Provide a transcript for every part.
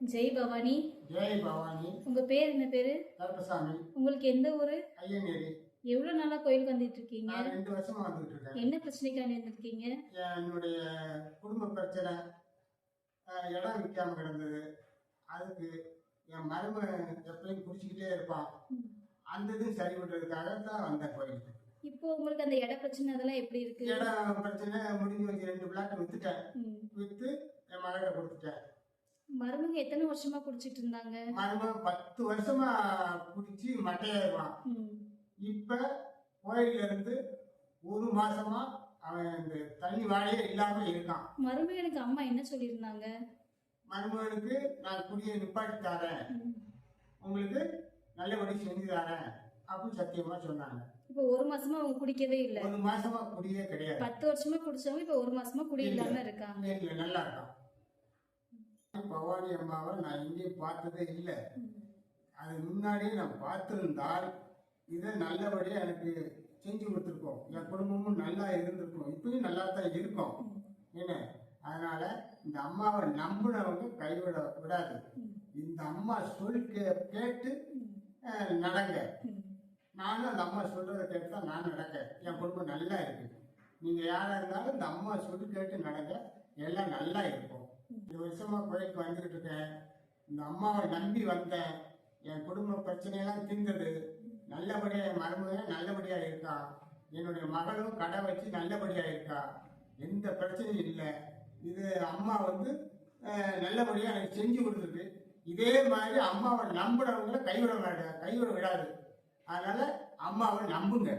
ஜெய் பவானி. ஜெய் பவானி. உங்க பேர் என்ன பேரு? கருப்பசாமி. உங்களுக்கு எந்த ஊரு? ஐயனேரி எவ்வளவு நாளா கோயிலுக்கு வந்துட்டு இருக்கீங்க ரெண்டு வருஷமா வந்துட்டு இருக்கேன் என்ன பிரச்சனைக்காண்டி வந்திருக்கீங்க? என்னுடைய குடும்ப பிரச்சனை இடம் விற்காம கிடந்தது. அதுக்கு என் மருமகன் எப்பயும் குடிச்சிக்கிட்டே இருப்பான். அந்த இது சரி பண்றதுக்காக தான் வந்தேன் கோயிலுக்கு. இப்போ உங்களுக்கு அந்த இட பிரச்சனை அதெல்லாம் எப்படி இருக்கு? இடம் பிரச்சனை முடிஞ்சு வச்சு ரெண்டு பிளாட் வித்துட்டேன். வித்து என் மகளை கொடுத்துட்டேன். மருமக எத்தனை வருஷமா குடிச்சிட்டு இருந்தாங்க? மருமகன் பத்து வருஷமா குடிச்சு மட்டையாயிருவான். இப்ப கோயில்ல இருந்து ஒரு மாசமா அவன் இந்த தண்ணி வாழையே இல்லாம இருக்கான். மருமகனுக்கு அம்மா என்ன சொல்லியிருந்தாங்க? மருமகனுக்கு நான் குடியை நிப்பாட்டி தரேன். உங்களுக்கு நல்லபடி செஞ்சு தரேன் அப்படின்னு சத்தியமா சொன்னாங்க. இப்போ ஒரு மாசமா அவங்க குடிக்கவே இல்ல. ஒரு மாசமா குடியே கிடையாது. பத்து வருஷமா குடிச்சவங்க இப்ப ஒரு மாசமா குடி இல்லாம இருக்காங்க. நல்லா இருக்கான். பவானி அம்மாவை நான் எங்கேயும் பார்த்ததே இல்லை. அது முன்னாடியே நான் பார்த்திருந்தால் இதை நல்லபடியாக எனக்கு செஞ்சு கொடுத்துருக்கோம் என் குடும்பமும் நல்லா இருந்திருக்கும். இப்பயும் நல்லா தான் இருக்கும். என்ன? அதனால இந்த அம்மாவை நம்பினவங்க கைவிட விடாது. இந்த அம்மா சொல் கே- கேட்டு நடங்க. நானும் அந்த அம்மா சொல்றதை கேட்டு தான் நான் நடக்க என் குடும்பம் நல்லா இருக்கு. நீங்க யாரா இருந்தாலும் இந்த அம்மா சொல்லி கேட்டு நடங்க. எல்லாம் நல்லா இருக்கும். இந்த வருஷமா கோயிலுக்கு வந்துகிட்டு இருக்கேன். இந்த அம்மாவை நம்பி வந்தேன். என் குடும்ப பிரச்சனையெல்லாம் தீர்ந்தது. நல்லபடியா என் மருமகன் நல்லபடியா இருக்கா? என்னுடைய மகளும் கடை வச்சு நல்லபடியா இருக்கா? எந்த பிரச்சனையும் இல்லை. இது அம்மா வந்து நல்லபடியாக நல்லபடியா எனக்கு செஞ்சு கொடுத்துருக்கு. இதே மாதிரி அம்மாவை நம்புறவங்கள கைவிட விடாது கைவிட விடாது அதனால அம்மாவை நம்புங்க.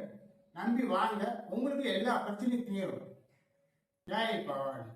நம்பி வாங்க உங்களுக்கு எல்லா பிரச்சனையும் தீரும். ஜெய் பவானி.